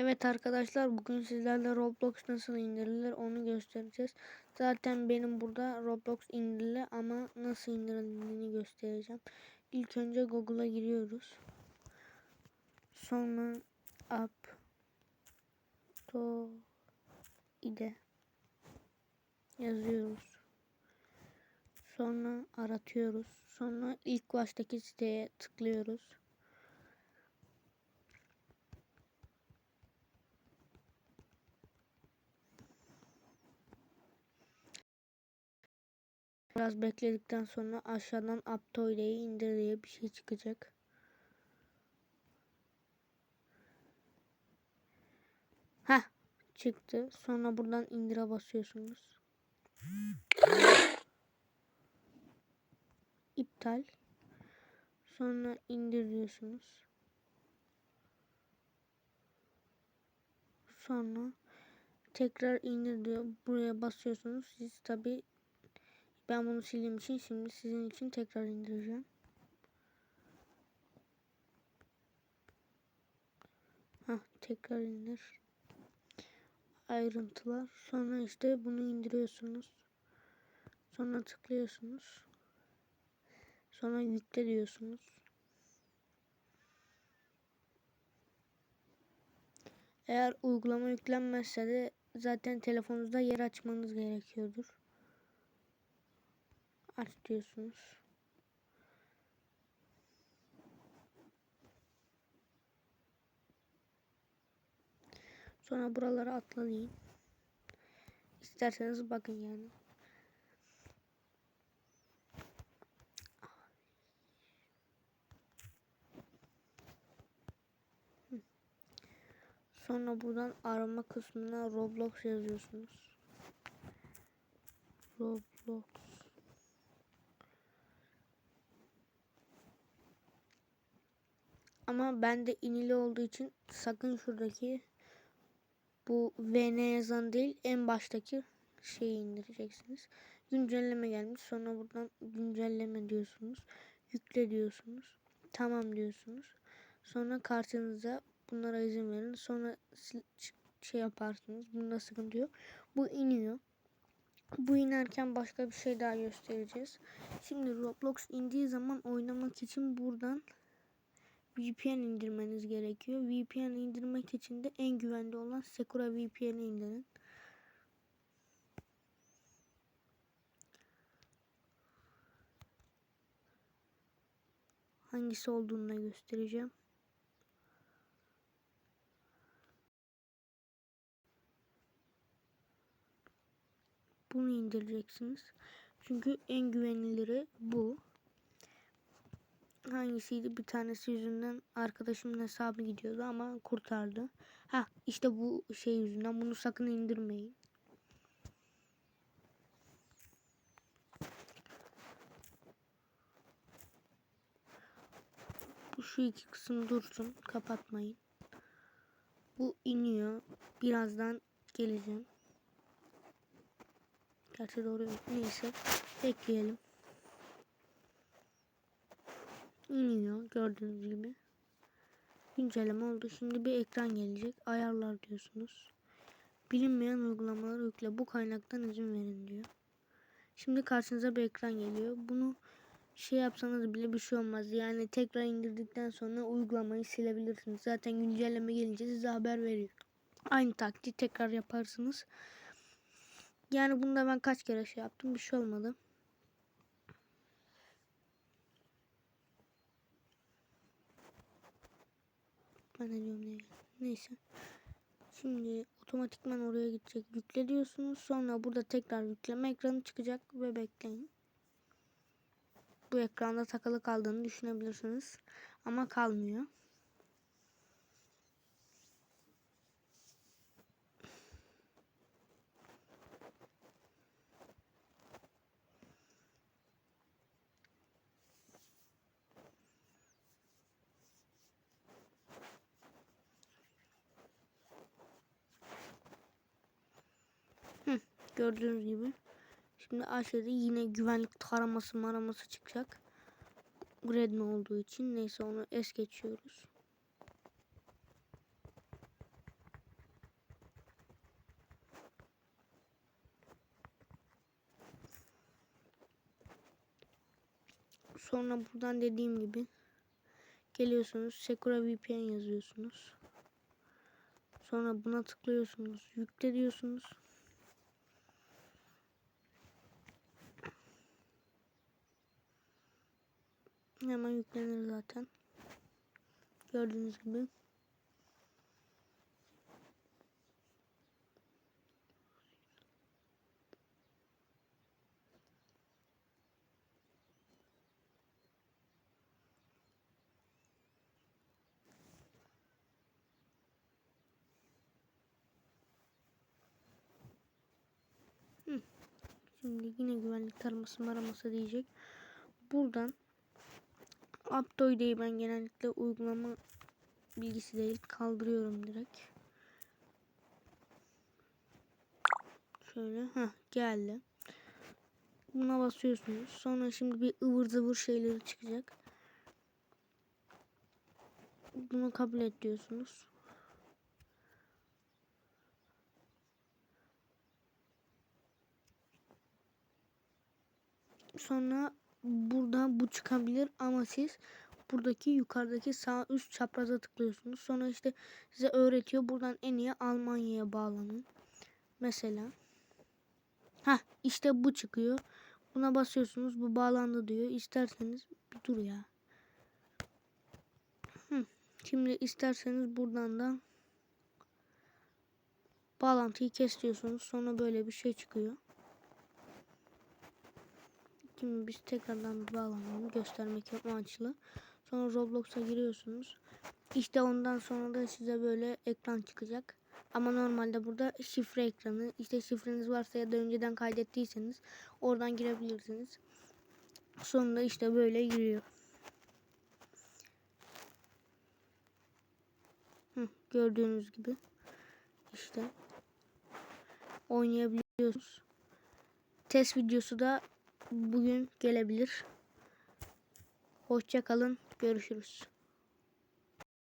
Evet arkadaşlar bugün sizlerle Roblox nasıl indirilir onu göstereceğiz. Zaten benim burada Roblox indirili ama nasıl indirildiğini göstereceğim. İlk önce Google'a giriyoruz. Sonra app to ide yazıyoruz. Sonra aratıyoruz. Sonra ilk baştaki siteye tıklıyoruz. Biraz bekledikten sonra aşağıdan Aptoide'yi indir diye bir şey çıkacak. Ha çıktı. Sonra buradan indire basıyorsunuz. İptal. Sonra indir diyorsunuz. Sonra tekrar indir diyor. Buraya basıyorsunuz. Siz tabi ben bunu sildiğim için şimdi sizin için tekrar indireceğim. Hah tekrar indir. Ayrıntılar. Sonra işte bunu indiriyorsunuz. Sonra tıklıyorsunuz. Sonra yükle diyorsunuz. Eğer uygulama yüklenmezse de zaten telefonunuzda yer açmanız gerekiyordur aç diyorsunuz. Sonra buralara atlayın. İsterseniz bakın yani. Sonra buradan arama kısmına Roblox yazıyorsunuz. Roblox. Ama bende inili olduğu için sakın şuradaki bu VN yazan değil en baştaki şeyi indireceksiniz. Güncelleme gelmiş. Sonra buradan güncelleme diyorsunuz. Yükle diyorsunuz. Tamam diyorsunuz. Sonra kartınıza bunlara izin verin. Sonra şey yaparsınız. Bunda sıkıntı yok. Bu iniyor. Bu inerken başka bir şey daha göstereceğiz. Şimdi Roblox indiği zaman oynamak için buradan VPN indirmeniz gerekiyor. VPN indirmek için de en güvenli olan Secura VPN'i indirin. Hangisi olduğunu da göstereceğim. Bunu indireceksiniz. Çünkü en güveniliri bu hangisiydi bir tanesi yüzünden arkadaşımın hesabı gidiyordu ama kurtardı. Ha işte bu şey yüzünden bunu sakın indirmeyin. Şu iki kısım dursun kapatmayın. Bu iniyor. Birazdan geleceğim. Gerçi doğru neyse bekleyelim iniyor gördüğünüz gibi. Güncelleme oldu. Şimdi bir ekran gelecek. Ayarlar diyorsunuz. Bilinmeyen uygulamaları yükle. Bu kaynaktan izin verin diyor. Şimdi karşınıza bir ekran geliyor. Bunu şey yapsanız bile bir şey olmaz. Yani tekrar indirdikten sonra uygulamayı silebilirsiniz. Zaten güncelleme gelince size haber veriyor. Aynı taktiği tekrar yaparsınız. Yani bunda ben kaç kere şey yaptım bir şey olmadı. Ben de diyorum diye. Neyse. Şimdi otomatikman oraya gidecek. Yükle diyorsunuz. Sonra burada tekrar yükleme ekranı çıkacak ve bekleyin. Bu ekranda takılı kaldığını düşünebilirsiniz. Ama kalmıyor. Gördüğünüz gibi. Şimdi aşağıda yine güvenlik taraması maraması çıkacak. Redmi olduğu için neyse onu es geçiyoruz. Sonra buradan dediğim gibi geliyorsunuz Secura VPN yazıyorsunuz. Sonra buna tıklıyorsunuz. Yükle diyorsunuz. Hemen yüklenir zaten. Gördüğünüz gibi. Şimdi yine güvenlik taraması maraması diyecek. Buradan Aptoide'yi ben genellikle uygulama bilgisi değil kaldırıyorum direkt. Şöyle ha geldi. Buna basıyorsunuz. Sonra şimdi bir ıvır zıvır şeyleri çıkacak. Bunu kabul et diyorsunuz. Sonra burada bu çıkabilir ama siz buradaki yukarıdaki sağ üst çapraza tıklıyorsunuz. Sonra işte size öğretiyor. Buradan en iyi Almanya'ya bağlanın. Mesela. Ha işte bu çıkıyor. Buna basıyorsunuz. Bu bağlandı diyor. İsterseniz bir dur ya. Şimdi isterseniz buradan da bağlantıyı kes diyorsunuz. Sonra böyle bir şey çıkıyor. Şimdi biz tekrardan bir bağlanalım göstermek amaçlı. Sonra Roblox'a giriyorsunuz. İşte ondan sonra da size böyle ekran çıkacak. Ama normalde burada şifre ekranı. İşte şifreniz varsa ya da önceden kaydettiyseniz oradan girebilirsiniz. Sonunda işte böyle giriyor. Hı, gördüğünüz gibi işte oynayabiliyorsunuz. Test videosu da bugün gelebilir. Hoşça kalın. Görüşürüz.